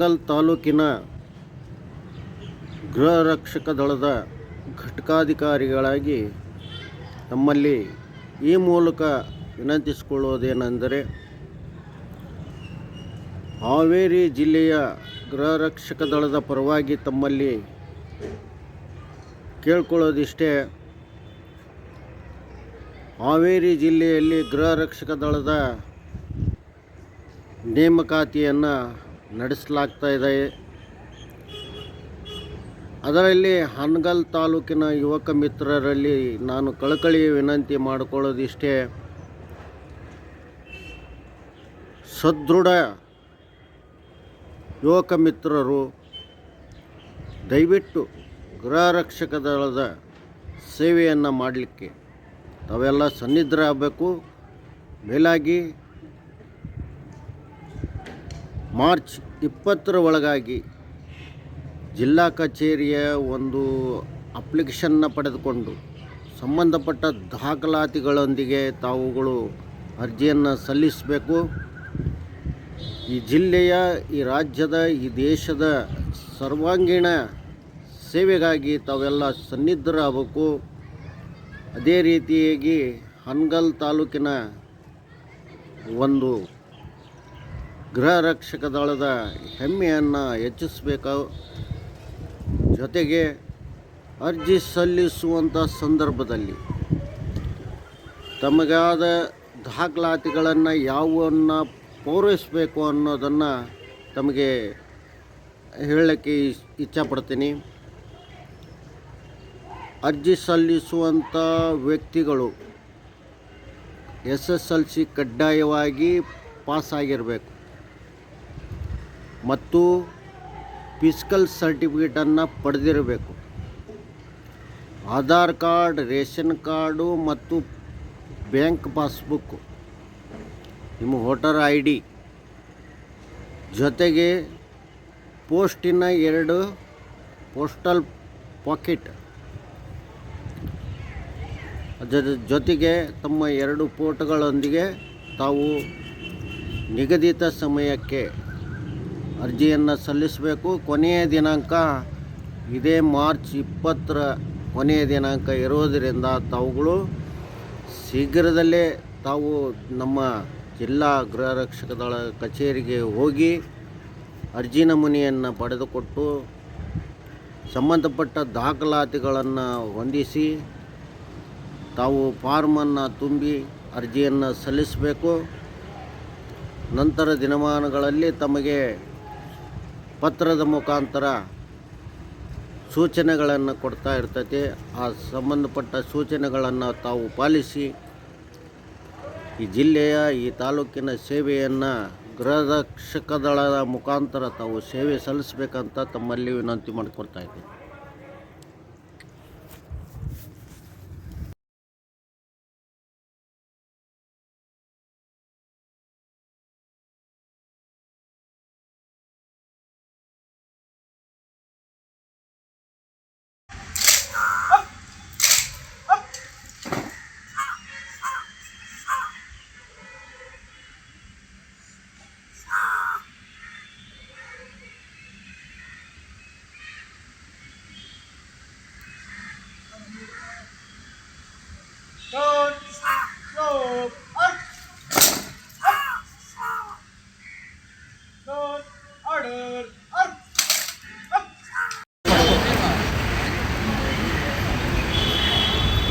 ಹಾನಗಲ್ ತಾಲೂಕಿನ ಗೃಹ ರಕ್ಷಕ ದಳದ ಘಟಕಾಧಿಕಾರಿಗಳಾಗಿ ನಮ್ಮಲ್ಲಿ ಈ ಮೂಲಕ ವಿನಂತಿಸಿಕೊಳ್ಳುವುದೇನೆಂದರೆ ಹಾವೇರಿ ಜಿಲ್ಲೆಯ ಗೃಹ ರಕ್ಷಕ ದಳದ ಪರವಾಗಿ ತಮ್ಮಲ್ಲಿ ಕೇಳ್ಕೊಳ್ಳೋದಿಷ್ಟೇ ಹಾವೇರಿ ಜಿಲ್ಲೆಯಲ್ಲಿ ಗೃಹ ರಕ್ಷಕ ದಳದ ನೇಮಕಾತಿಯನ್ನು ನಡೆಸಲಾಗ್ತಾ ಇದೆ. ಅದರಲ್ಲಿ ಹಾನಗಲ್ ತಾಲೂಕಿನ ಯುವಕ ಮಿತ್ರರಲ್ಲಿ ನಾನು ಕಳಕಳಿ ವಿನಂತಿ ಮಾಡಿಕೊಳ್ಳೋದಿಷ್ಟೇ. ಸದೃಢ ಯುವಕ ಮಿತ್ರರು ದಯವಿಟ್ಟು ಗೃಹ ರಕ್ಷಕ ದಳದ ಸೇವೆಯನ್ನು ಮಾಡಲಿಕ್ಕೆ ತಾವೆಲ್ಲ ಸನ್ನಿಧರಾಗಬೇಕು ಮೇಲಾಗಿ ಮಾರ್ಚ್ ಇಪ್ಪತ್ತರ ಒಳಗಾಗಿ ಜಿಲ್ಲಾ ಕಚೇರಿಯ ಒಂದು ಅಪ್ಲಿಕೇಶನ್ನ ಪಡೆದುಕೊಂಡು ಸಂಬಂಧಪಟ್ಟ ದಾಖಲಾತಿಗಳೊಂದಿಗೆ ತಾವುಗಳು ಅರ್ಜಿಯನ್ನು ಸಲ್ಲಿಸಬೇಕು. ಈ ಜಿಲ್ಲೆಯ, ಈ ರಾಜ್ಯದ, ಈ ದೇಶದ ಸರ್ವಾಂಗೀಣ ಸೇವೆಗಾಗಿ ತಾವೆಲ್ಲ ಸನ್ನಿದ್ಧರಾಗಬೇಕು. ಅದೇ ರೀತಿಯಾಗಿ ಹನ್ಗಲ್ ತಾಲೂಕಿನ ಒಂದು ಗೃಹ ರಕ್ಷಕ ದಳದ ಹೆಮ್ಮೆಯನ್ನು ಹೆಚ್ಚಿಸಬೇಕು? ಜೊತೆಗೆ ಅರ್ಜಿ ಸಲ್ಲಿಸುವಂಥ ಸಂದರ್ಭದಲ್ಲಿ ತಮಗಾದ ದಾಖಲಾತಿಗಳನ್ನು ಯಾವನ್ನು ಪೂರೈಸಬೇಕು ಅನ್ನೋದನ್ನು ತಮಗೆ ಹೇಳಕ್ಕೆ ಇಚ್ಛಪಡ್ತೀನಿ. ಅರ್ಜಿ ಸಲ್ಲಿಸುವಂಥ ವ್ಯಕ್ತಿಗಳು ಎಸ್ ಎಸ್ ಎಲ್ ಸಿ ಕಡ್ಡಾಯವಾಗಿ ಪಾಸಾಗಿರಬೇಕು ಮತ್ತು ಫಿಸಿಕಲ್ ಸರ್ಟಿಫಿಕೇಟನ್ನು ಪಡೆದಿರಬೇಕು. ಆಧಾರ್ ಕಾರ್ಡ್, ರೇಷನ್ ಕಾರ್ಡು ಮತ್ತು ಬ್ಯಾಂಕ್ ಪಾಸ್ಬುಕ್ಕು ನಿಮ್ಮ ವೋಟರ್ ಐ ಡಿ ಜೊತೆಗೆ ಪೋಸ್ಟಿನ ಎರಡು ಪೋಸ್ಟಲ್ ಪಾಕೆಟ್. ಅದರ ಜೊತೆಗೆ ತಮ್ಮ ಎರಡು ಫೋಟೋಗಳೊಂದಿಗೆ ತಾವು ನಿಗದಿತ ಸಮಯಕ್ಕೆ ಅರ್ಜಿಯನ್ನು ಸಲ್ಲಿಸಬೇಕು. ಕೊನೆಯ ದಿನಾಂಕ ಇದೇ ಮಾರ್ಚ್ ಇಪ್ಪತ್ತರ ಕೊನೆಯ ದಿನಾಂಕ ಇರೋದರಿಂದ ತಾವುಗಳು ಶೀಘ್ರದಲ್ಲೇ ತಾವು ನಮ್ಮ ಜಿಲ್ಲಾ ಗೃಹ ರಕ್ಷಕ ದಳ ಕಚೇರಿಗೆ ಹೋಗಿ ಅರ್ಜಿ ನಮೂನೆಯನ್ನು ಪಡೆದುಕೊಟ್ಟು ಸಂಬಂಧಪಟ್ಟ ದಾಖಲಾತಿಗಳನ್ನು ಹೊಂದಿಸಿ ತಾವು ಫಾರ್ಮನ್ನು ತುಂಬಿ ಅರ್ಜಿಯನ್ನು ಸಲ್ಲಿಸಬೇಕು. ನಂತರ ದಿನಮಾನಗಳಲ್ಲಿ ತಮಗೆ ಪತ್ರದ ಮುಖಾಂತರ ಸೂಚನೆಗಳನ್ನು ಕೊಡ್ತಾ ಇರ್ತೈತಿ. ಆ ಸಂಬಂಧಪಟ್ಟ ಸೂಚನೆಗಳನ್ನು ತಾವು ಪಾಲಿಸಿ ಈ ಜಿಲ್ಲೆಯ, ಈ ತಾಲೂಕಿನ ಸೇವೆಯನ್ನು ಗೃಹರಕ್ಷಕ ದಳದ ಮುಖಾಂತರ ತಾವು ಸೇವೆ ಸಲ್ಲಿಸಬೇಕಂತ ತಮ್ಮಲ್ಲಿ ವಿನಂತಿ ಮಾಡಿಕೊಡ್ತಾ ಇದ್ದೀನಿ.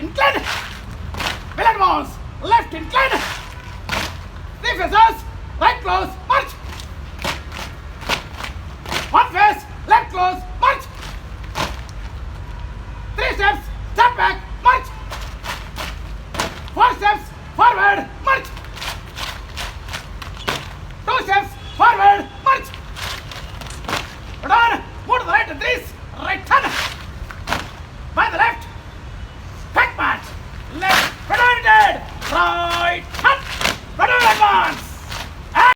Incline! Will advance! Left incline! Faces! Right close! March! One face, left close, march. Three steps, step back, march. Four steps, forward,